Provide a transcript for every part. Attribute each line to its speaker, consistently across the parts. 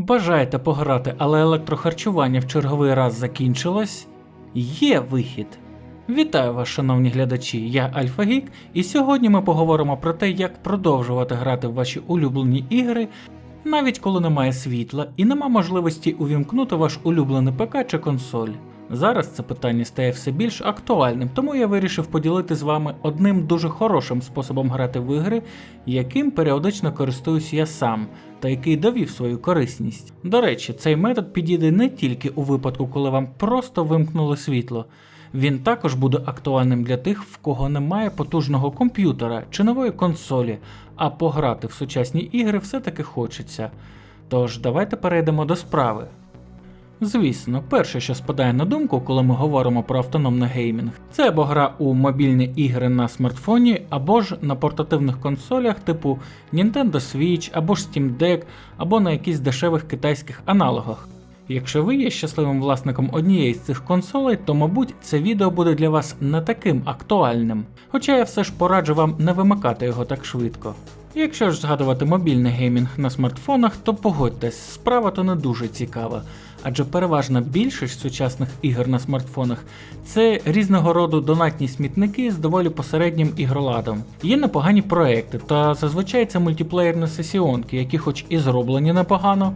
Speaker 1: Бажаєте пограти, але електрохарчування в черговий раз закінчилось? Є вихід. Вітаю вас, шановні глядачі! Я Альфа Гік, і сьогодні ми поговоримо про те, як продовжувати грати в ваші улюблені ігри, навіть коли немає світла і нема можливості увімкнути ваш улюблений ПК чи консоль. Зараз це питання стає все більш актуальним, тому я вирішив поділити з вами одним дуже хорошим способом грати в ігри, яким періодично користуюсь я сам, та який довів свою корисність. До речі, цей метод підійде не тільки у випадку, коли вам просто вимкнули світло. Він також буде актуальним для тих, в кого немає потужного комп'ютера чи нової консолі, а пограти в сучасні ігри все-таки хочеться. Тож давайте перейдемо до справи. Звісно, перше, що спадає на думку, коли ми говоримо про автономний геймінг, це або гра у мобільні ігри на смартфоні, або ж на портативних консолях типу Nintendo Switch, або ж Steam Deck, або на якісь дешевих китайських аналогах. Якщо ви є щасливим власником однієї з цих консолей, то мабуть це відео буде для вас не таким актуальним. Хоча я все ж пораджу вам не вимикати його так швидко. Якщо ж згадувати мобільний геймінг на смартфонах, то погодьтесь, справа то не дуже цікава, адже переважна більшість сучасних ігор на смартфонах це різного роду донатні смітники з доволі посереднім ігроладом. Є непогані проекти, та зазвичай це мультиплеєрні сесіонки, які хоч і зроблені непогано,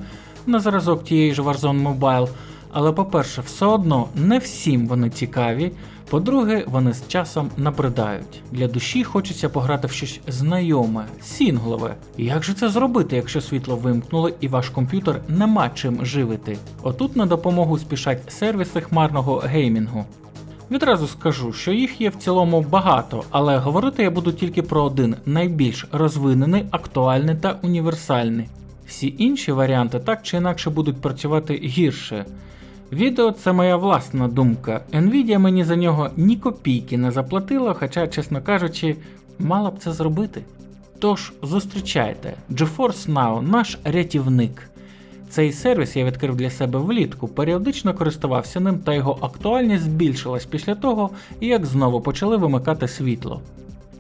Speaker 1: на зразок тієї ж Warzone Mobile, але по-перше, все одно не всім вони цікаві. По-друге, вони з часом набридають. Для душі хочеться пограти в щось знайоме, сінглове. Як же це зробити, якщо світло вимкнули і ваш комп'ютер нема чим живити? Отут на допомогу спішать сервіси хмарного геймінгу. Відразу скажу, що їх є в цілому багато, але говорити я буду тільки про один найбільш розвинений, актуальний та універсальний. Всі інші варіанти так чи інакше будуть працювати гірше. Відео це моя власна думка. Nvidia мені за нього ні копійки не заплатила, хоча, чесно кажучи, мала б це зробити. Тож зустрічайте, GeForce Now наш рятівник. Цей сервіс я відкрив для себе влітку, періодично користувався ним, та його актуальність збільшилась після того, як знову почали вимикати світло.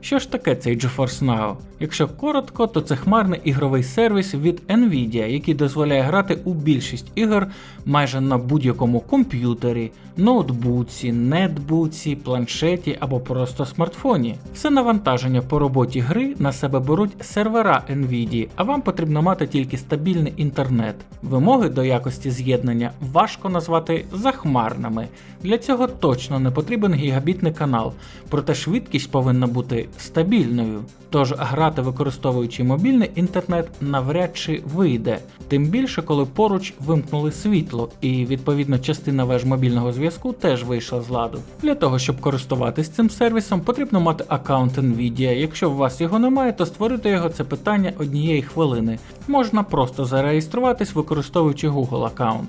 Speaker 1: Що ж таке цей GeForce Now? Якщо коротко, то це хмарний ігровий сервіс від Nvidia, який дозволяє грати у більшість ігор майже на будь-якому комп'ютері, ноутбуці, нетбуці, планшеті або просто смартфоні. Все навантаження по роботі гри на себе беруть сервера Nvidia, а вам потрібно мати тільки стабільний інтернет. Вимоги до якості з'єднання важко назвати захмарними. Для цього точно не потрібен гігабітний канал, проте швидкість повинна бути стабільною. Тож грати використовуючи мобільний інтернет навряд чи вийде, тим більше коли поруч вимкнули світло, і відповідно частина веж мобільного зв'язку теж вийшла з ладу. Для того щоб користуватись цим сервісом, потрібно мати аккаунт Nvidia. Якщо у вас його немає, то створити його це питання однієї хвилини. Можна просто зареєструватись, використовуючи Google аккаунт.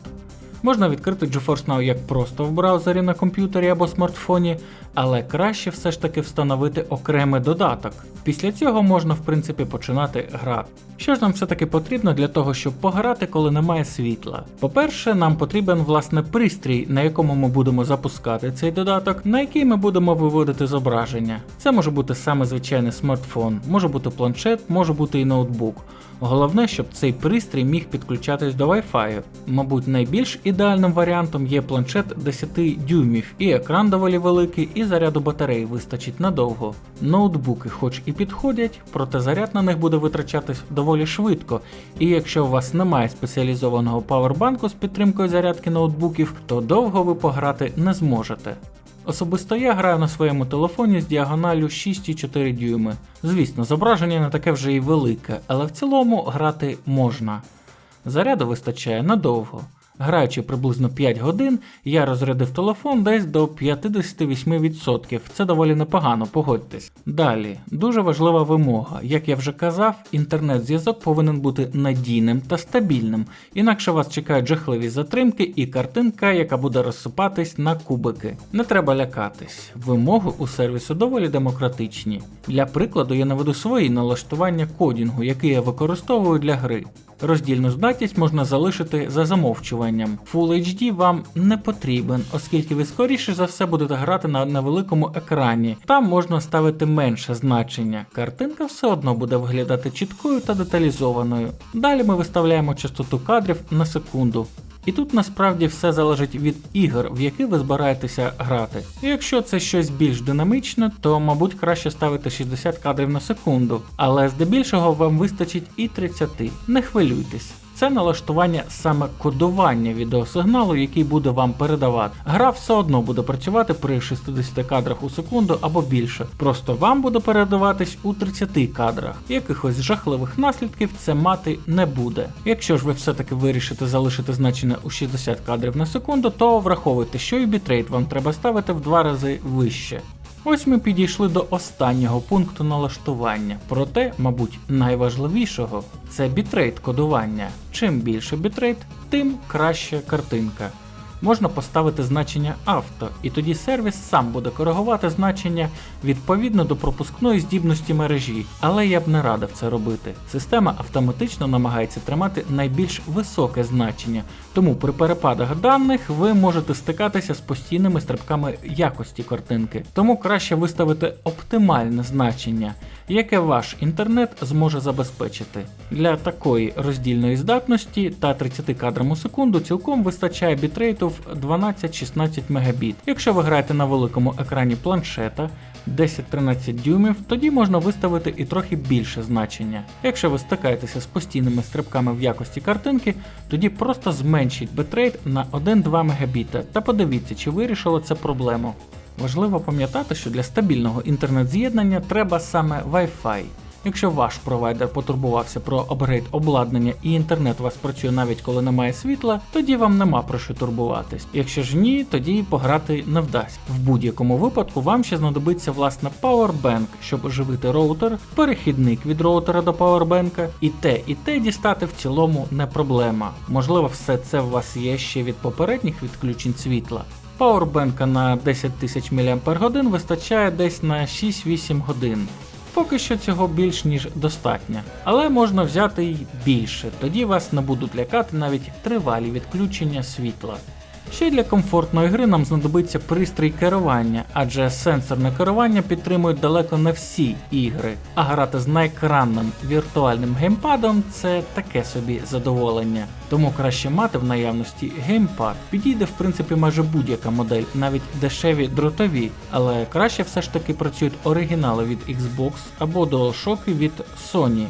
Speaker 1: Можна відкрити GeForce Now як просто в браузері на комп'ютері або смартфоні, але краще все ж таки встановити окремий додаток. Після цього можна в принципі починати грати. Що ж нам все-таки потрібно для того, щоб пограти, коли немає світла? По-перше, нам потрібен власне пристрій, на якому ми будемо запускати цей додаток, на який ми будемо виводити зображення. Це може бути саме звичайний смартфон, може бути планшет, може бути і ноутбук. Головне, щоб цей пристрій міг підключатись до Wi-Fi. Мабуть, найбільш ідеальним варіантом є планшет 10 дюймів, і екран доволі великий, і заряду батареї вистачить надовго. Ноутбуки, хоч і підходять, проте заряд на них буде витрачатись доволі швидко. І якщо у вас немає спеціалізованого павербанку з підтримкою зарядки ноутбуків, то довго ви пограти не зможете. Особисто я граю на своєму телефоні з діагоналю 6,4 дюйми. Звісно, зображення не таке вже і велике, але в цілому грати можна. Заряду вистачає надовго. Граючи приблизно 5 годин, я розрядив телефон десь до 58%. Це доволі непогано, погодьтесь. Далі, дуже важлива вимога. Як я вже казав, інтернет-зв'язок повинен бути надійним та стабільним, інакше вас чекають жахливі затримки і картинка, яка буде розсипатись на кубики. Не треба лякатись. Вимоги у сервісу доволі демократичні. Для прикладу, я наведу свої налаштування кодінгу, які я використовую для гри. Роздільну здатність можна залишити за замовчуванням. Full HD вам не потрібен, оскільки ви скоріше за все будете грати на невеликому екрані. Там можна ставити менше значення. Картинка все одно буде виглядати чіткою та деталізованою. Далі ми виставляємо частоту кадрів на секунду. І тут насправді все залежить від ігор, в які ви збираєтеся грати. І якщо це щось більш динамічне, то мабуть краще ставити 60 кадрів на секунду, але здебільшого вам вистачить і 30. Не хвилюйтесь. Це налаштування саме кодування відеосигналу, який буде вам передавати. Гра все одно буде працювати при 60 кадрах у секунду або більше. Просто вам буде передаватись у 30 кадрах. Якихось жахливих наслідків це мати не буде. Якщо ж ви все-таки вирішите залишити значення у 60 кадрів на секунду, то враховуйте, що і бітрейт вам треба ставити в два рази вище. Ось ми підійшли до останнього пункту налаштування. Проте, мабуть, найважливішого це бітрейт кодування. Чим більше бітрейт, тим краща картинка. Можна поставити значення авто, і тоді сервіс сам буде коригувати значення відповідно до пропускної здібності мережі, але я б не радив це робити. Система автоматично намагається тримати найбільш високе значення, тому при перепадах даних ви можете стикатися з постійними стрибками якості картинки. Тому краще виставити оптимальне значення, яке ваш інтернет зможе забезпечити. Для такої роздільної здатності та 30 кадрам у секунду цілком вистачає бітрейту в 12-16 Мбіт. Якщо ви граєте на великому екрані планшета 10-13 дюймів, тоді можна виставити і трохи більше значення. Якщо ви стикаєтеся з постійними стрибками в якості картинки, тоді просто зменшіть битрейт на 1-2 Мбіта та подивіться, чи вирішило це проблему. Важливо пам'ятати, що для стабільного інтернет-з'єднання треба саме Wi-Fi. Якщо ваш провайдер потурбувався про апгрейд обладнання і інтернет у вас працює навіть коли немає світла, тоді вам нема про що турбуватись. Якщо ж ні, тоді пограти не вдасться. В будь-якому випадку вам ще знадобиться власне Powerbank, щоб оживити роутер, перехідник від роутера до Powerbank, і те, і те дістати в цілому не проблема. Можливо, все це у вас є ще від попередніх відключень світла. Пауербенка на 10 тисяч мАч вистачає десь на 6-8 годин. Поки що цього більш ніж достатньо, але можна взяти й більше, тоді вас не будуть лякати навіть тривалі відключення світла. Ще для комфортної гри нам знадобиться пристрій керування, адже сенсорне керування підтримують далеко не всі ігри, а грати з найекранним віртуальним геймпадом це таке собі задоволення. Тому краще мати в наявності геймпад. Підійде в принципі майже будь-яка модель, навіть дешеві дротові, але краще все ж таки працюють оригінали від Xbox або DualShock від Sony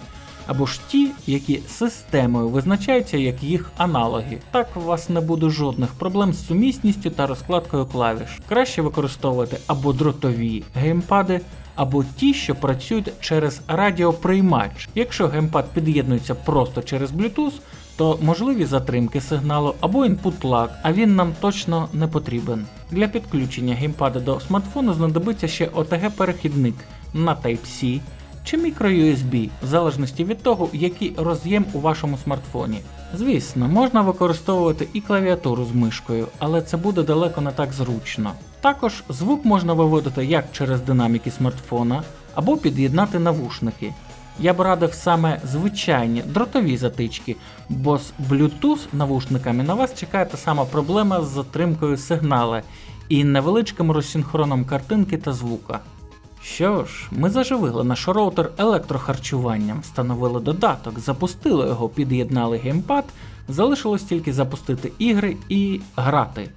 Speaker 1: або ж ті, які системою визначаються як їх аналоги. Так у вас не буде жодних проблем з сумісністю та розкладкою клавіш. Краще використовувати або дротові геймпади, або ті, що працюють через радіоприймач. Якщо геймпад під'єднується просто через Bluetooth, то можливі затримки сигналу або інпут лаг, а він нам точно не потрібен. Для підключення геймпада до смартфону знадобиться ще OTG-перехідник на Type-C чи microUSB, в залежності від того, який роз'єм у вашому смартфоні. Звісно, можна використовувати і клавіатуру з мишкою, але це буде далеко не так зручно. Також звук можна виводити як через динаміки смартфона або під'єднати навушники. Я б радив саме звичайні дротові затички, бо з Bluetooth навушниками на вас чекає та сама проблема з затримкою сигнала і невеличким розсинхроном картинки та звука. Що ж, ми заживили наш роутер електрохарчуванням, встановили додаток, запустили його, під'єднали геймпад, залишилось тільки запустити ігри і грати.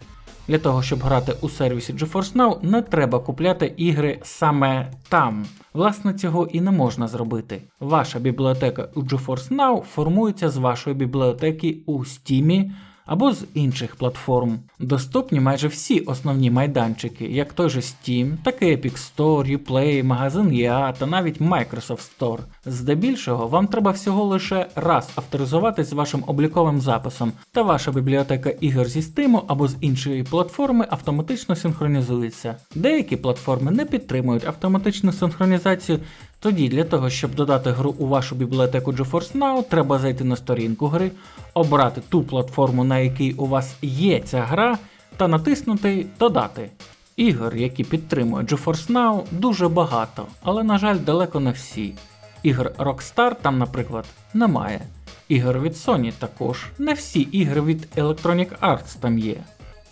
Speaker 1: Для того, щоб грати у сервісі GeForce Now, не треба купляти ігри саме там. Власне, цього і не можна зробити. Ваша бібліотека у GeForce Now формується з вашої бібліотеки у Steam, або з інших платформ. Доступні майже всі основні майданчики, як той же Steam, так і Epic Store, Uplay, магазин EA та навіть Microsoft Store. Здебільшого вам треба всього лише раз авторизуватись вашим обліковим записом, та ваша бібліотека ігор зі Steam або з іншої платформи автоматично синхронізується. Деякі платформи не підтримують автоматичну синхронізацію. Тоді для того, щоб додати гру у вашу бібліотеку GeForce Now, треба зайти на сторінку гри, обрати ту платформу, на якій у вас є ця гра, та натиснути Додати. Ігор, які підтримують GeForce Now, дуже багато, але, на жаль, далеко не всі. Ігор Rockstar там, наприклад, немає. Ігор від Sony також. Не всі ігри від Electronic Arts там є.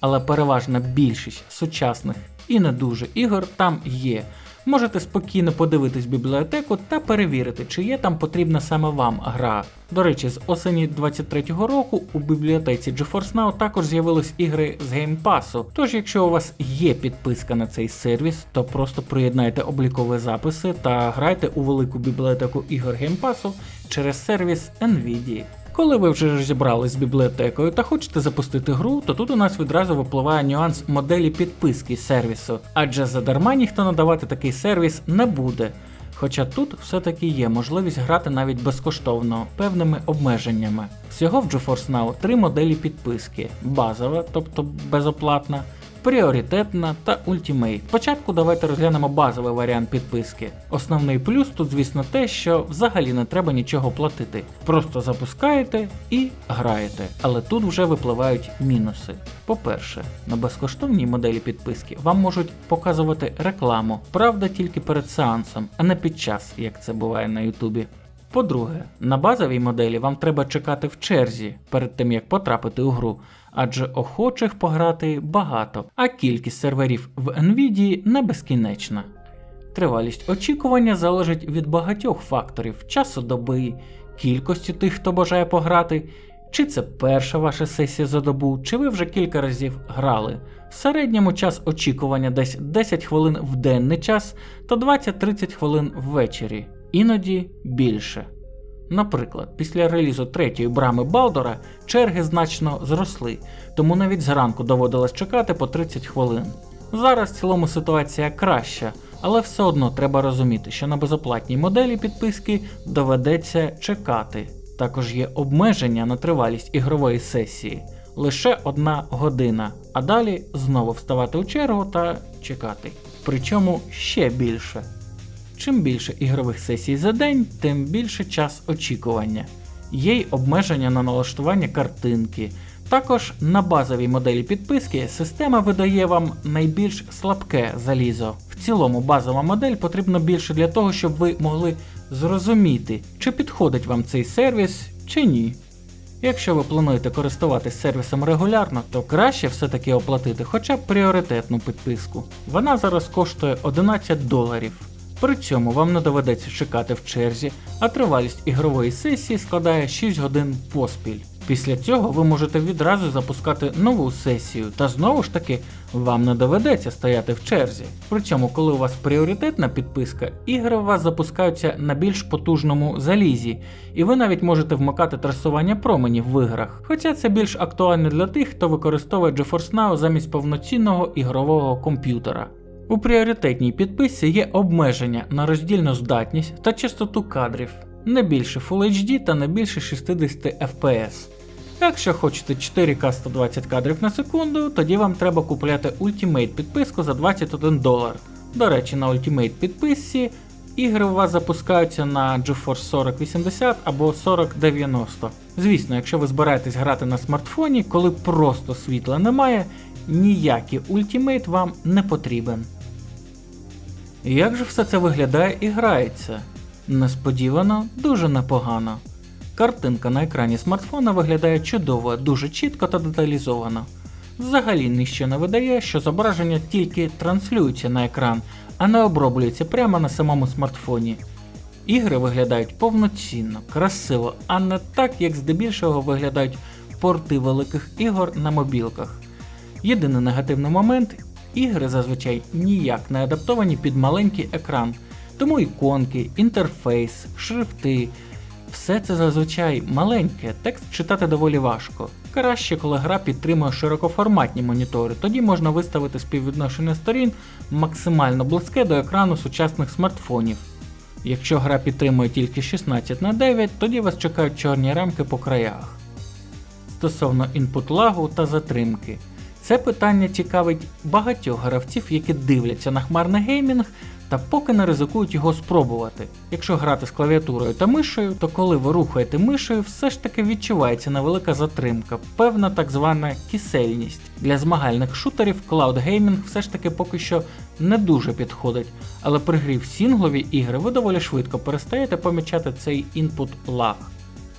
Speaker 1: Але переважна більшість сучасних і не дуже ігор там є. Можете спокійно подивитись бібліотеку та перевірити, чи є там потрібна саме вам гра. До речі, з осені 23-го року у бібліотеці GeForce Now також з'явились ігри з Pass, Тож, якщо у вас є підписка на цей сервіс, то просто приєднайте облікові записи та грайте у велику бібліотеку ігор Pass через сервіс Nvidia. Коли ви вже розібрались з бібліотекою та хочете запустити гру, то тут у нас відразу випливає нюанс моделі підписки сервісу, адже задарма ніхто надавати такий сервіс не буде. Хоча тут все-таки є можливість грати навіть безкоштовно, певними обмеженнями. Всього в GeForce Now три моделі підписки: базова, тобто безоплатна, пріоритетна та Ultimate. Спочатку давайте розглянемо базовий варіант підписки. Основний плюс тут, звісно, те, що взагалі не треба нічого платити. Просто запускаєте і граєте. Але тут вже випливають мінуси. По-перше, на безкоштовній моделі підписки вам можуть показувати рекламу, правда, тільки перед сеансом, а не під час, як це буває на Ютубі. По-друге, на базовій моделі вам треба чекати в черзі перед тим як потрапити у гру, адже охочих пограти багато, а кількість серверів в Nvidia не безкінечна. Тривалість очікування залежить від багатьох факторів часу доби, кількості тих, хто бажає пограти, чи це перша ваша сесія за добу, чи ви вже кілька разів грали. В середньому час очікування десь 10 хвилин в денний час та 20-30 хвилин ввечері, іноді більше. Наприклад, після релізу третьої брами Балдора черги значно зросли, тому навіть зранку доводилось чекати по 30 хвилин. Зараз в цілому ситуація краща, але все одно треба розуміти, що на безоплатній моделі підписки доведеться чекати. Також є обмеження на тривалість ігрової сесії лише одна година, а далі знову вставати у чергу та чекати. Причому ще більше. Чим більше ігрових сесій за день, тим більше час очікування. Є й обмеження на налаштування картинки. Також на базовій моделі підписки система видає вам найбільш слабке залізо. В цілому базова модель потрібна більше для того, щоб ви могли зрозуміти, чи підходить вам цей сервіс чи ні. Якщо ви плануєте користуватись сервісом регулярно, то краще все-таки оплатити хоча б пріоритетну підписку. Вона зараз коштує 11 доларів. При цьому вам не доведеться чекати в черзі, а тривалість ігрової сесії складає 6 годин поспіль. Після цього ви можете відразу запускати нову сесію, та знову ж таки вам не доведеться стояти в черзі. При цьому, коли у вас пріоритетна підписка, ігри у вас запускаються на більш потужному залізі, і ви навіть можете вмикати трасування променів в іграх. Хоча це більш актуально для тих, хто використовує GeForce Now замість повноцінного ігрового комп'ютера. У пріоритетній підписці є обмеження на роздільну здатність та частоту кадрів, не більше Full HD та не більше 60 FPS. Якщо хочете 4К 120 кадрів на секунду, тоді вам треба купляти Ultimate підписку за 21 долар. До речі, на Ultimate підписці ігри у вас запускаються на GeForce 4080 або 4090. Звісно, якщо ви збираєтесь грати на смартфоні, коли просто світла немає, ніякий Ultimate вам не потрібен. Як же все це виглядає і грається? Несподівано, дуже непогано. Картинка на екрані смартфона виглядає чудово, дуже чітко та деталізовано. Взагалі ніщо не видає, що зображення тільки транслюється на екран, а не оброблюється прямо на самому смартфоні. Ігри виглядають повноцінно, красиво, а не так, як здебільшого виглядають порти великих ігор на мобілках. Єдиний негативний момент ігри зазвичай ніяк не адаптовані під маленький екран, тому іконки, інтерфейс, шрифти. Все це зазвичай маленьке, текст читати доволі важко. Краще, коли гра підтримує широкоформатні монітори, тоді можна виставити співвідношення сторін максимально близьке до екрану сучасних смартфонів. Якщо гра підтримує тільки 16 на 9, тоді вас чекають чорні рамки по краях. Стосовно інпут лагу та затримки. Це питання цікавить багатьох гравців, які дивляться на хмарний геймінг та поки не ризикують його спробувати. Якщо грати з клавіатурою та мишею, то коли ви рухаєте мишею, все ж таки відчувається невелика затримка, певна так звана кисельність. Для змагальних шутерів Cloud Gaming все ж таки поки що не дуже підходить, але при грі в сінглові ігри ви доволі швидко перестаєте помічати цей інпут лаг.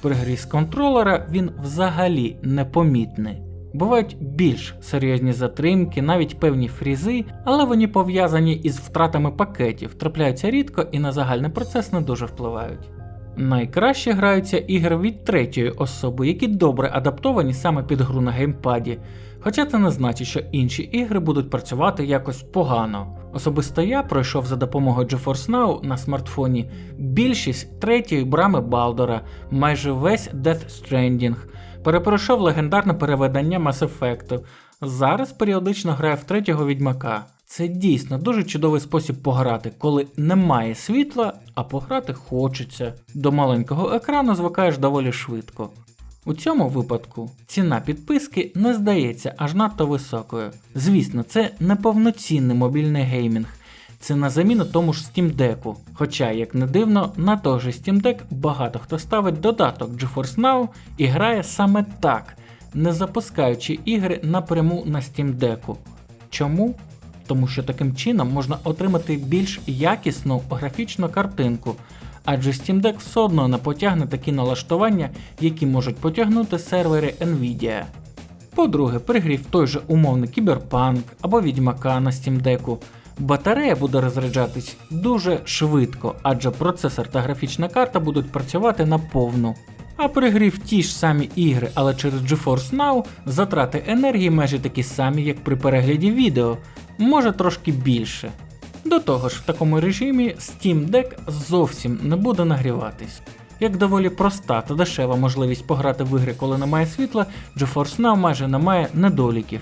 Speaker 1: при грі з контролера він взагалі непомітний. Бувають більш серйозні затримки, навіть певні фрізи, але вони пов'язані із втратами пакетів, трапляються рідко і на загальний процес не дуже впливають. Найкраще граються ігри від третьої особи, які добре адаптовані саме під гру на геймпаді, хоча це не значить, що інші ігри будуть працювати якось погано. Особисто я пройшов за допомогою GeForce Now на смартфоні більшість третьої брами Балдора, майже весь Death Stranding, перепройшов легендарне переведення Mass Effect. Зараз періодично граю в третього відьмака. Це дійсно дуже чудовий спосіб пограти, коли немає світла, а пограти хочеться. До маленького екрану звикаєш доволі швидко. У цьому випадку ціна підписки не здається аж надто високою. Звісно, це неповноцінний мобільний геймінг. Це на заміну тому ж Steam Deck. Хоча, як не дивно, на той же Steam Deck багато хто ставить додаток GeForce Now і грає саме так, не запускаючи ігри напряму на Steam Deck. Чому? Тому що таким чином можна отримати більш якісну графічну картинку, адже Steam Deck все одно не потягне такі налаштування, які можуть потягнути сервери Nvidia. По-друге, при грі в той же умовний кіберпанк або відьмака на Steam Deck батарея буде розряджатись дуже швидко, адже процесор та графічна карта будуть працювати на повну. А при грі в ті ж самі ігри, але через GeForce Now затрати енергії майже такі самі, як при перегляді відео, може трошки більше. До того ж, в такому режимі Steam Deck зовсім не буде нагріватись. Як доволі проста та дешева можливість пограти в ігри, коли немає світла, GeForce Now майже не має недоліків.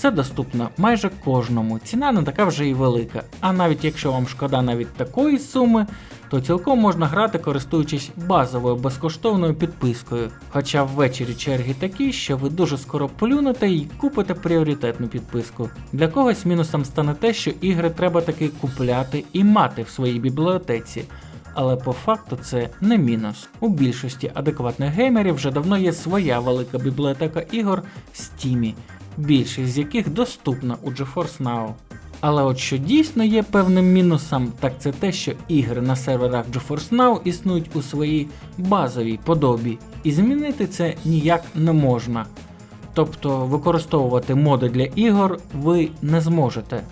Speaker 1: Це доступно майже кожному, ціна не така вже і велика, а навіть якщо вам шкода навіть такої суми, то цілком можна грати користуючись базовою безкоштовною підпискою. Хоча ввечері черги такі, що ви дуже скоро плюнете і купите пріоритетну підписку. Для когось мінусом стане те, що ігри треба таки купляти і мати в своїй бібліотеці. Але по факту це не мінус. У більшості адекватних геймерів вже давно є своя велика бібліотека ігор в Steam, більшість з яких доступна у GeForce Now. Але от що дійсно є певним мінусом, так це те, що ігри на серверах GeForce Now існують у своїй базовій подобі, і змінити це ніяк не можна. Тобто використовувати моди для ігор ви не зможете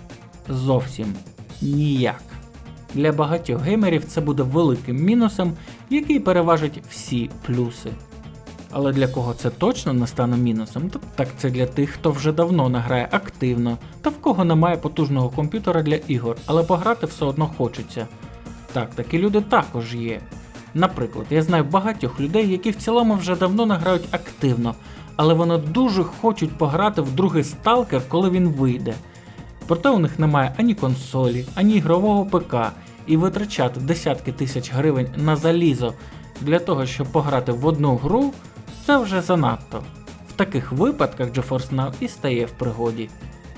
Speaker 1: зовсім ніяк. Для багатьох геймерів це буде великим мінусом, який переважить всі плюси. Але для кого це точно не стане мінусом, то так це для тих, хто вже давно не грає активно, та в кого немає потужного комп'ютера для ігор, але пограти все одно хочеться. Так, такі люди також є. Наприклад, я знаю багатьох людей, які в цілому вже давно не грають активно, але вони дуже хочуть пограти в другий сталкер, коли він вийде. Проте у них немає ані консолі, ані ігрового ПК, і витрачати десятки тисяч гривень на залізо для того, щоб пограти в одну гру, це вже занадто. В таких випадках GeForce Now і стає в пригоді.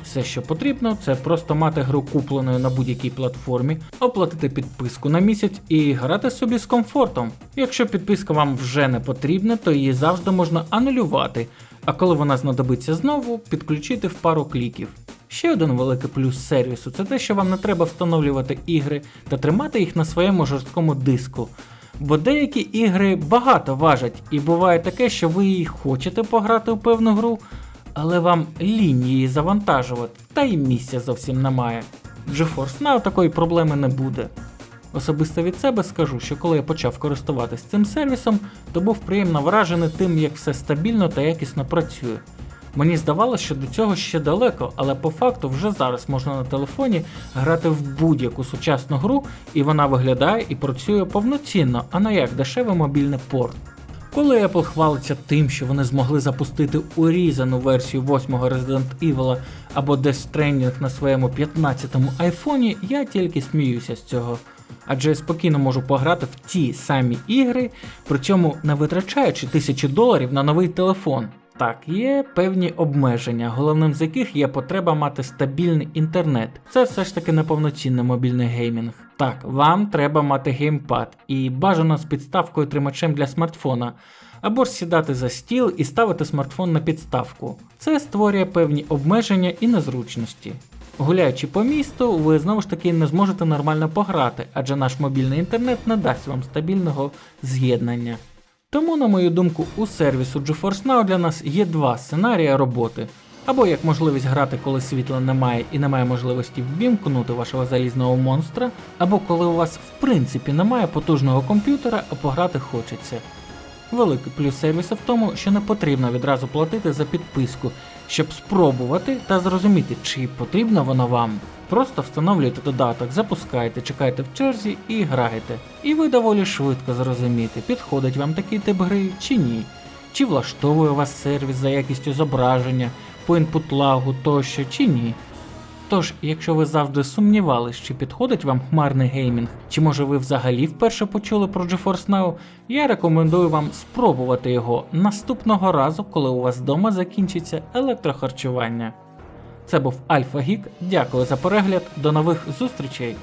Speaker 1: Все, що потрібно, це просто мати гру купленою на будь-якій платформі, оплатити підписку на місяць і грати собі з комфортом. Якщо підписка вам вже не потрібна, то її завжди можна анулювати, а коли вона знадобиться знову, підключити в пару кліків. Ще один великий плюс сервісу це те, що вам не треба встановлювати ігри та тримати їх на своєму жорсткому диску. Бо деякі ігри багато важать, і буває таке, що ви її хочете пограти у певну гру, але вам лінь її завантажувати, та й місця зовсім немає. GeForce Now такої проблеми не буде. Особисто від себе скажу, що коли я почав користуватись цим сервісом, то був приємно вражений тим, як все стабільно та якісно працює. Мені здавалося, що до цього ще далеко, але по факту вже зараз можна на телефоні грати в будь-яку сучасну гру, і вона виглядає і працює повноцінно, а не як дешевий мобільний порт. Коли Apple хвалиться тим, що вони змогли запустити урізану версію 8-го Resident Evil або Death Stranding на своєму 15-му айфоні, я тільки сміюся з цього. Адже я спокійно можу пограти в ті самі ігри, причому не витрачаючи тисячі доларів на новий телефон. Так, є певні обмеження, головним з яких є потреба мати стабільний інтернет. Це все ж таки неповноцінний мобільний геймінг. Так, вам треба мати геймпад і бажано з підставкою тримачем для смартфона, або ж сідати за стіл і ставити смартфон на підставку. Це створює певні обмеження і незручності. Гуляючи по місту, ви знову ж таки не зможете нормально пограти, адже наш мобільний інтернет не дасть вам стабільного з'єднання. Тому, на мою думку, у сервісу GeForce Now для нас є два сценарії роботи. Або як можливість грати, коли світла немає і немає можливості ввімкнути вашого залізного монстра, або коли у вас в принципі немає потужного комп'ютера, а пограти хочеться. Великий плюс сервісу в тому, що не потрібно відразу платити за підписку, щоб спробувати та зрозуміти, чи потрібно воно вам. Просто встановлюйте додаток, запускаєте, чекайте в черзі і граєте. І ви доволі швидко зрозумієте, підходить вам такий тип гри чи ні. Чи влаштовує вас сервіс за якістю зображення, по інпут лагу тощо чи ні. Тож, якщо ви завжди сумнівались, чи підходить вам хмарний геймінг, чи може ви взагалі вперше почули про GeForce Now, я рекомендую вам спробувати його наступного разу, коли у вас вдома закінчиться електрохарчування. Це був Альфа Гік. Дякую за перегляд. До нових зустрічей!